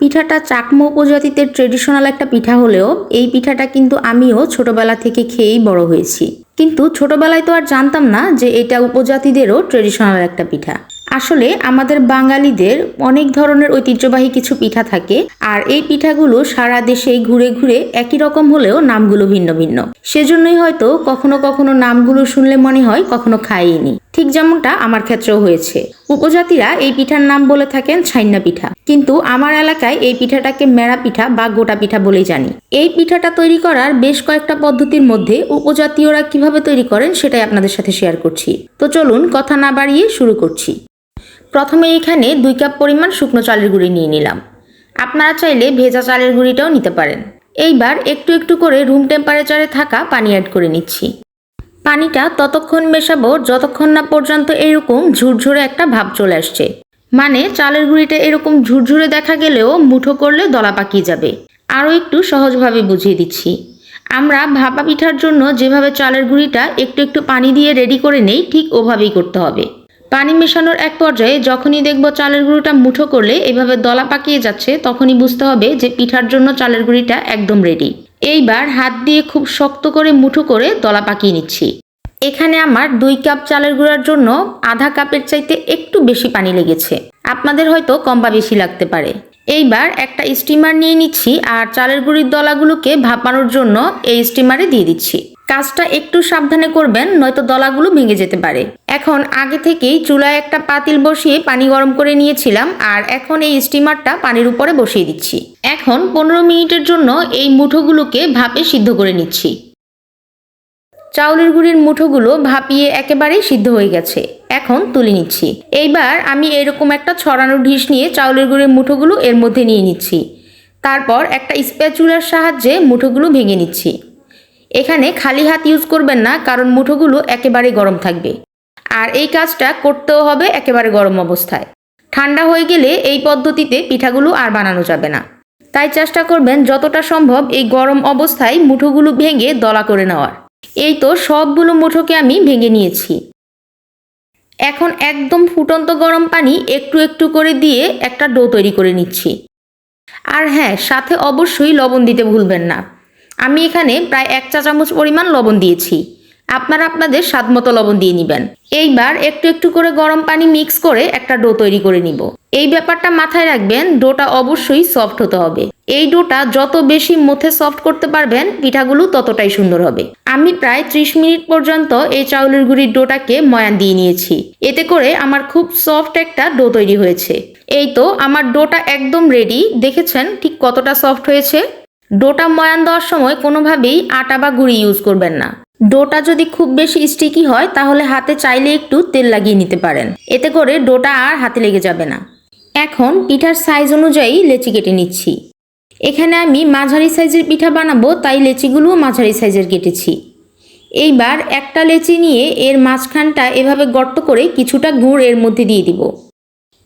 পিঠাটা চাকমা উপজাতিতে ট্রেডিশনাল একটা পিঠা হলেও এই পিঠাটা কিন্তু আমিও ছোটবেলা থেকে খেয়েই বড় হয়েছি। কিন্তু ছোটবেলায় তো আর জানতাম না যে এটা উপজাতিদেরও ট্রেডিশনাল একটা পিঠা। আসলে আমাদের বাঙালিদের অনেক ধরনের ঐতিহ্যবাহী কিছু পিঠা থাকে আর এই পিঠাগুলো সারা দেশেই ঘুরে ঘুরে একই রকম হলেও নামগুলো ভিন্ন ভিন্ন। সেজন্যই হয়তো কখনো কখনো নামগুলো শুনলে মনে হয় কখনো খাইনি। ঠিক যেমনটা আমার ক্ষেত্রেও হয়েছে। উপজাতিরা এই পিঠার নাম বলে থাকেন ছাইন্না পিঠা। কিন্তু আমার এলাকায় এই পিঠাটাকে মেরা পিঠা বা গোটা পিঠা বলেই জানি। এই পিঠাটা তৈরি করার বেশ কয়েকটা পদ্ধতির মধ্যে উপজাতীয়রা কীভাবে তৈরি করেন সেটাই আপনাদের সাথে শেয়ার করছি। তো চলুন কথা না বাড়িয়ে শুরু করছি। প্রথমে এখানে দুই কাপ পরিমাণ শুকনো চালের গুঁড়ি নিয়ে নিলাম। আপনারা চাইলে ভেজা চালের গুঁড়িটাও নিতে পারেন। এইবার একটু একটু করে রুম টেম্পারেচারে থাকা পানি অ্যাড করে নিচ্ছি। পানিটা ততক্ষণ মেশাবো যতক্ষণ না পর্যন্ত এরকম ঝুরঝুরে একটা ভাব চলে আসছে। মানে চালের গুঁড়িটা এরকম ঝুরঝুরে দেখা গেলেও মুঠো করলে দলা পাকিয়ে যাবে। আরও একটু সহজভাবে বুঝিয়ে দিচ্ছি। আমরা ভাপা পিঠার জন্য যেভাবে চালের গুঁড়িটা একটু একটু পানি দিয়ে রেডি করে নেই, ঠিক ওভাবেই করতে হবে। পানি মেশানোর এক পর্যায়ে যখনই দেখব চালের গুঁড়িটা মুঠো করলে এভাবে দলা পাকিয়ে যাচ্ছে, তখনই বুঝতে হবে যে পিঠার জন্য চালের গুঁড়িটা একদম রেডি এইবার হাত দিয়ে খুব শক্ত করে মুঠো করে দলা পাকিয়ে নিচ্ছি। এখানে আমার দুই কাপ চালের গুঁড়ার জন্য আধা কাপের চাইতে একটু বেশি পানি লেগেছে। আপনাদের হয়তো কম বা বেশি লাগতে পারে। এইবার একটা স্টিমার নিয়ে নিচ্ছি আর চালের গুঁড়ির দলাগুলোকে ভাপানোর জন্য এই স্টিমারে দিয়ে দিচ্ছি। কাজটা একটু সাবধানে করবেন, নয়তো দলাগুলো ভেঙে যেতে পারে। এখন আগে থেকেই চুলায় একটা পাতিল বসিয়ে পানি গরম করে নিয়েছিলাম আর এখন এই স্টিমারটা পানির উপরে বসিয়ে দিচ্ছি। এখন পনেরো মিনিটের জন্য এই মুঠোগুলোকে ভাপে সিদ্ধ করে নিচ্ছি। চাউলের গুঁড়ির মুঠোগুলো ভাপিয়ে একেবারেই সিদ্ধ হয়ে গেছে। এখন তুলে নিচ্ছি। এইবার আমি এরকম একটা ছড়ানো ঢিস নিয়ে চাউলের গুঁড়ির মুঠোগুলো এর মধ্যে নিয়ে নিচ্ছি। তারপর একটা স্প্যাচুলার সাহায্যে মুঠোগুলো ভেঙে নিচ্ছি। এখানে খালি হাত ইউজ করবেন না, কারণ মুঠোগুলো একেবারে গরম থাকবে। আর এই কাজটা করতেও হবে একেবারে গরম অবস্থায়। ঠান্ডা হয়ে গেলে এই পদ্ধতিতে পিঠাগুলো আর বানানো যাবে না। তাই চেষ্টা করবেন যতটা সম্ভব এই গরম অবস্থায় মুঠোগুলো ভেঙে দলা করে নেওয়ার। এই তো সবগুলো মুঠোকে আমি ভেঙে নিয়েছি। এখন একদম ফুটন্ত গরম পানি একটু একটু করে দিয়ে একটা ডো তৈরি করে নিচ্ছি। আর হ্যাঁ সাথে অবশ্যই লবণ দিতে ভুলবেন না। আমি এখানে প্রায় এক চা চামচ পরিমাণ লবণ দিয়েছি। আপনারা আপনাদের স্বাদ মতো লবণ দিয়ে নেবেন। এইবার একটু একটু করে গরম পানি মিক্স করে একটা ডো তৈরি করে নিব। এই ব্যাপারটা মাথায় রাখবেন, ডোটা অবশ্যই সফট হতে হবে। এই ডোটা যত বেশি মথে সফট করতে পারবেন, পিঠাগুলো ততটাই সুন্দর হবে। আমি প্রায় ত্রিশ মিনিট পর্যন্ত এই চাউলের গুঁড়ির ডোটাকে ময়ান দিয়ে নিয়েছি। এতে করে আমার খুব সফট একটা ডো তৈরি হয়েছে। এই তো আমার ডোটা একদম রেডি। দেখেছেন ঠিক কতটা সফট হয়েছে? ডোটা ময়ান দেওয়ার সময় কোনোভাবেই আটা বা গুঁড়ি ইউজ করবেন না। ডোটা যদি খুব বেশি স্টিকি হয়, তাহলে হাতে চাইলে একটু তেল লাগিয়ে নিতে পারেন। এতে করে ডোটা আর হাতে লেগে যাবে না। এখন পিঠার সাইজ অনুযায়ী লেচি কেটে নিচ্ছি। এখানে আমি মাঝারি সাইজের পিঠা বানাবো, তাই লেচিগুলোও মাঝারি সাইজের কেটেছি। এইবার একটা লেচি নিয়ে এর মাঝখানটা এভাবে গর্ত করে কিছুটা গুড় এর মধ্যে দিয়ে দিব।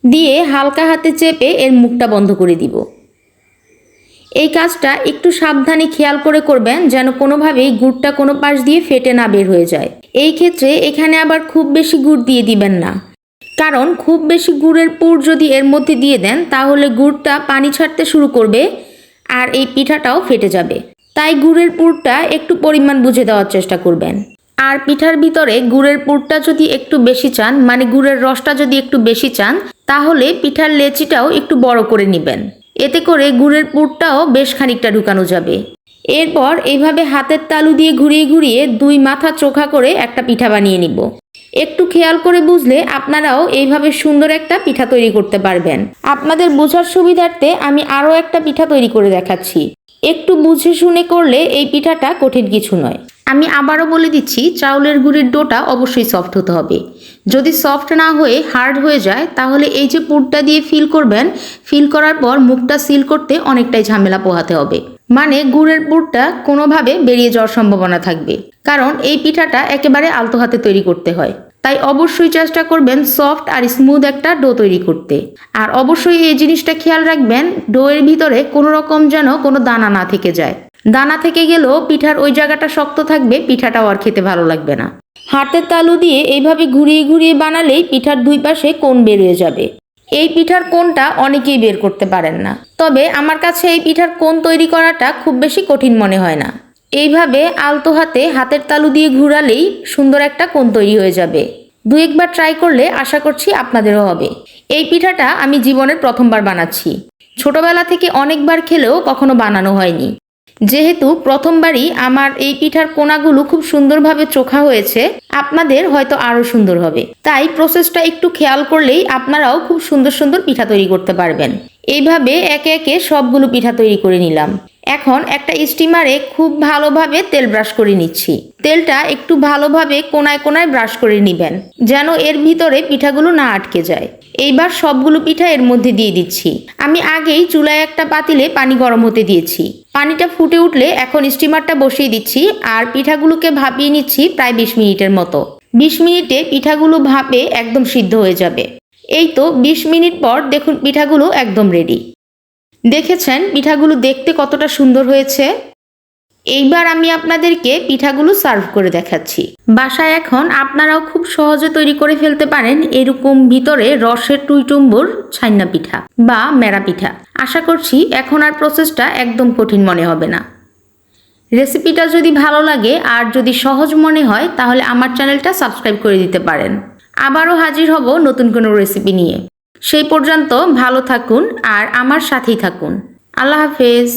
দিয়ে হালকা হাতে চেপে এর মুখটা বন্ধ করে দিব। এই কাজটা একটু সাবধানে খেয়াল করে করবেন যেন কোনোভাবেই গুড়টা কোনো পাশ দিয়ে ফেটে না বের হয়ে যায়। এই ক্ষেত্রে এখানে আবার খুব বেশি গুড় দিয়ে দিবেন না। কারণ খুব বেশি গুড়ের পুর যদি এর মধ্যে দিয়ে দেন, তাহলে গুড়টা পানি ছাড়তে শুরু করবে আর এই পিঠাটাও ফেটে যাবে। তাই গুড়ের পুরটা একটু পরিমাণ বুঝে দেওয়ার চেষ্টা করবেন। আর পিঠার ভিতরে গুড়ের পুরটা যদি একটু বেশি চান মানে গুড়ের রসটা যদি একটু বেশি চান, তাহলে পিঠার লেচিটাও একটু বড় করে নেবেন। এতে করে গুড়ের পুরটাও বেশ খানিকটা ঢুকানো যাবে। এরপর এইভাবে হাতের তালু দিয়ে ঘুরিয়ে ঘুরিয়ে দুই মাথা চোখা করে একটা পিঠা বানিয়ে নিব। একটু খেয়াল করে বুঝলে আপনারাও এইভাবে সুন্দর একটা পিঠা তৈরি করতে পারবেন। আপনাদের বোঝার সুবিধার্থে আমি আরও একটা পিঠা তৈরি করে দেখাচ্ছি। একটু বুঝে শুনে করলে এই পিঠাটা কঠিন কিছু নয়। আমি আবারও বলে দিচ্ছি, চাউলের গুঁড়ির ডোটা অবশ্যই সফট হতে হবে। যদি সফট না হয়ে হার্ড হয়ে যায়, তাহলে এই যে পুরটা দিয়ে ফিল করবেন ফিল করার পর মুখটা সিল করতে অনেকটাই ঝামেলা পোহাতে হবে। মানে গুড়ের পুরটা কোনোভাবে বেরিয়ে যাওয়ার সম্ভাবনা থাকবে। কারণ এই পিঠাটা একেবারে আলতো হাতে তৈরি করতে হয়। তাই অবশ্যই চেষ্টা করবেন সফট আর স্মুথ একটা ডো তৈরি করতে। আর অবশ্যই এই জিনিসটা খেয়াল রাখবেন ডোয়ের ভিতরে কোনো রকম যেন কোনো দানা না থেকে যায়। দানা থেকে গেলেও পিঠার ওই জায়গাটা শক্ত থাকবে, পিঠাটাও আর খেতে ভালো লাগবে না। হাতের তালু দিয়ে এইভাবে ঘুরিয়ে ঘুরিয়ে বানালেই পিঠার দুই পাশে কোণ বেরিয়ে যাবে। এই পিঠার কোনটা অনেকেই বের করতে পারেন না। তবে আমার কাছে এই পিঠার কোন তৈরি করাটা খুব বেশি কঠিন মনে হয় না। এইভাবে আলতো হাতে হাতের তালু দিয়ে ঘুরালেই সুন্দর একটা কোন তৈরি হয়ে যাবে। দু একবার ট্রাই করলে আশা করছি আপনাদেরও হবে। এই পিঠাটা আমি জীবনের প্রথমবার বানাচ্ছি। ছোটবেলা থেকে অনেকবার খেলেও কখনো বানানো হয়নি। যেহেতু প্রথমবারই আমার এই পিঠার কোনাগুলো খুব সুন্দরভাবে চোখা হয়েছে, আপনাদের হয়তো আরও সুন্দর হবে। তাই প্রসেসটা একটু খেয়াল করলেই আপনারাও খুব সুন্দর সুন্দর পিঠা তৈরি করতে পারবেন। এইভাবে একে একে সবগুলো পিঠা তৈরি করে নিলাম। এখন একটা স্টিমারে খুব ভালোভাবে তেল ব্রাশ করে নিচ্ছি। তেলটা একটু ভালোভাবে কোনায় কোনায় ব্রাশ করে নেবেন, যেন এর ভিতরে পিঠাগুলো না আটকে যায়। এইবার সবগুলো পিঠা এর মধ্যে দিয়ে দিচ্ছি। আমি আগেই চুলায় একটা পাতিলে পানি গরম হতে দিয়েছি। পানিটা ফুটে উঠলে এখন স্টিমারটা বসিয়ে দিচ্ছি আর পিঠাগুলোকে ভাপিয়ে নিচ্ছি প্রায় বিশ মিনিটের মতো। বিশ মিনিটে পিঠাগুলো ভাপে একদম সিদ্ধ হয়ে যাবে। এই তো বিশ মিনিট পর দেখুন পিঠাগুলো একদম রেডি দেখেছেন পিঠাগুলো দেখতে কতটা সুন্দর হয়েছে? এইবার আমি আপনাদেরকে পিঠাগুলো সার্ভ করে দেখাচ্ছি। বাসায় এখন আপনারাও খুব সহজে তৈরি করে ফেলতে পারেন এরকম ভিতরে রসের টুইটুম্বুর ছাইনা পিঠা বা মেরা পিঠা। আশা করছি এখন আর প্রসেসটা একদম কঠিন মনে হবে না। রেসিপিটা যদি ভালো লাগে আর যদি সহজ মনে হয়, তাহলে আমার চ্যানেলটা সাবস্ক্রাইব করে দিতে পারেন। আবারও হাজির হব নতুন কোনো রেসিপি নিয়ে। সেই পর্যন্ত ভালো থাকুন আর আমার সাথেই থাকুন। আল্লাহ হাফেজ।